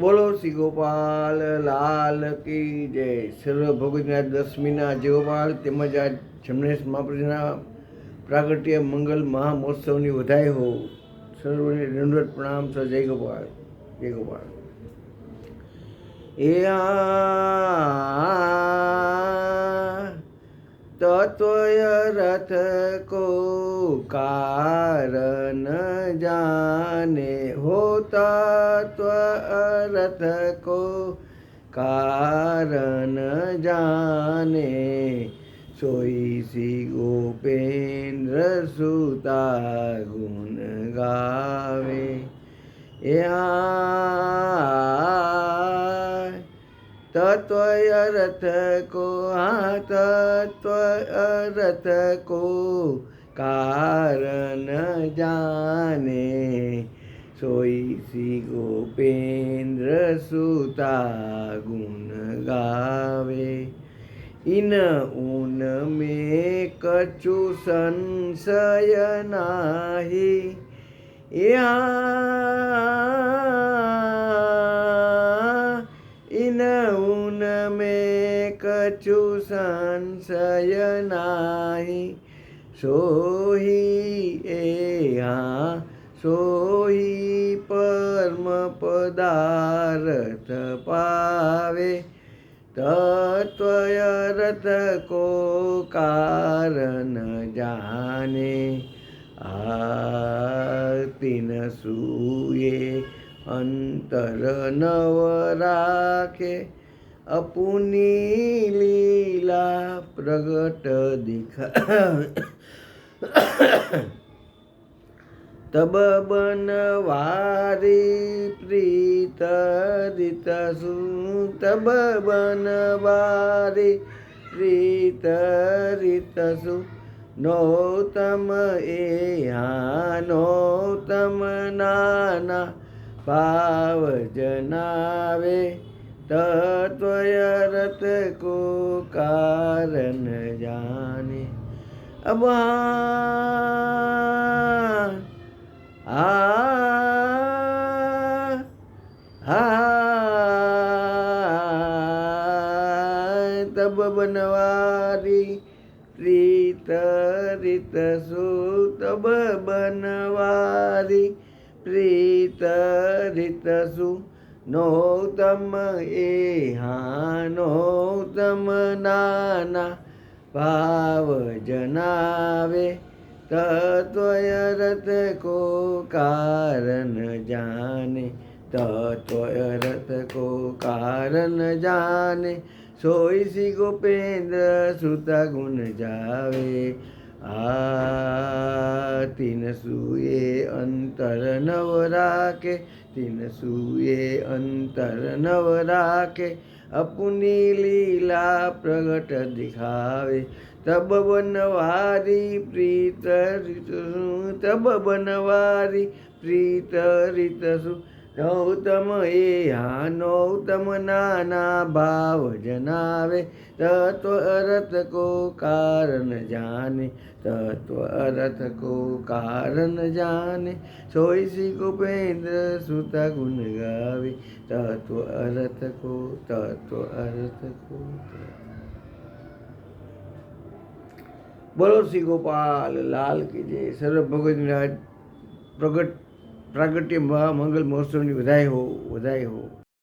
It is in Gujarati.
બોલો શ્રી ગોપાલ લાલ કી જય. સર્વ ભગવતના દસમીના જેગોપાલ તેમજ આ જમણેશ મહાપ્રભુના પ્રાગટ્ય મંગલ મહામહોત્સવની વધાઈ હો. સર્વને દંડવત પ્રણામ સર, જય ગોપાલ જય ગોપાલ. એ આ તત્વય રથ કો કારણ જાને હો તત્વ રથ કો જાને સોઈ સી ગોપેન્દ્ર સુતા ગુણ ગાવે. એ આ तत्त्वय रथ को हाँ तत्त्वय रथ को कारण जाने सोई सी गोपेन्द्र सुता गुण गावे इन उन में कचु संशय नाही या કચુ સંશય નાહી. સોહી એ હા, સોહી પરમ પદાર્થ પાવે. તત્વયરત કો કારણ જાને આતિન સૂયે અંતર નવ રાખે. અપુની લીલા પ્રગટ દિખાવે તબ બનવારી પ્રીત રીત શું? તબ બનવારી પ્રીત રીત શું? નૌતમ એ હા નોતમ નાના ભાવ જનાવે. કો કારણ જાને. અબા આ આ તબ બનવારી પ્રીત રીત સુ તબ બનવારી પ્રીત રીત સુ નોતમ એ હા નોતમ નાના ભાવ જનાવે તત્વય રથ કો કારણ જાને તત્વય રથ કો કારણ જાને સોઈ સી ગોપેન્દ્ર સુતા ગુણ જાવે. આ તીન સુએ અંતર નવ રાખે, તીન સુએ અંતર નવ રાખે. અપની લીલા પ્રગટ દિખાવે તબ બનવારી પ્રીત રીત શું? તબ બનવારી પ્રીત રીત શું? નૌતમ એ હા નૌતમ નાના ભાવ જનાવે તત્વ અરથ કો કારણ જાને તત્વ અરથ કો કારણ જાને સોઈસી કુપેન્દ્ર સુત ગુણ ગાવે તત્વ અરથ કો તત્વ અરથ કો બોલો શ્રી ગોપાલ, લાલ કી જય. સર્વ ભગવત પ્રગટ પ્રાગટ્ય મંગલ મહોત્સવની વધાઈ હો વધાઈ હો.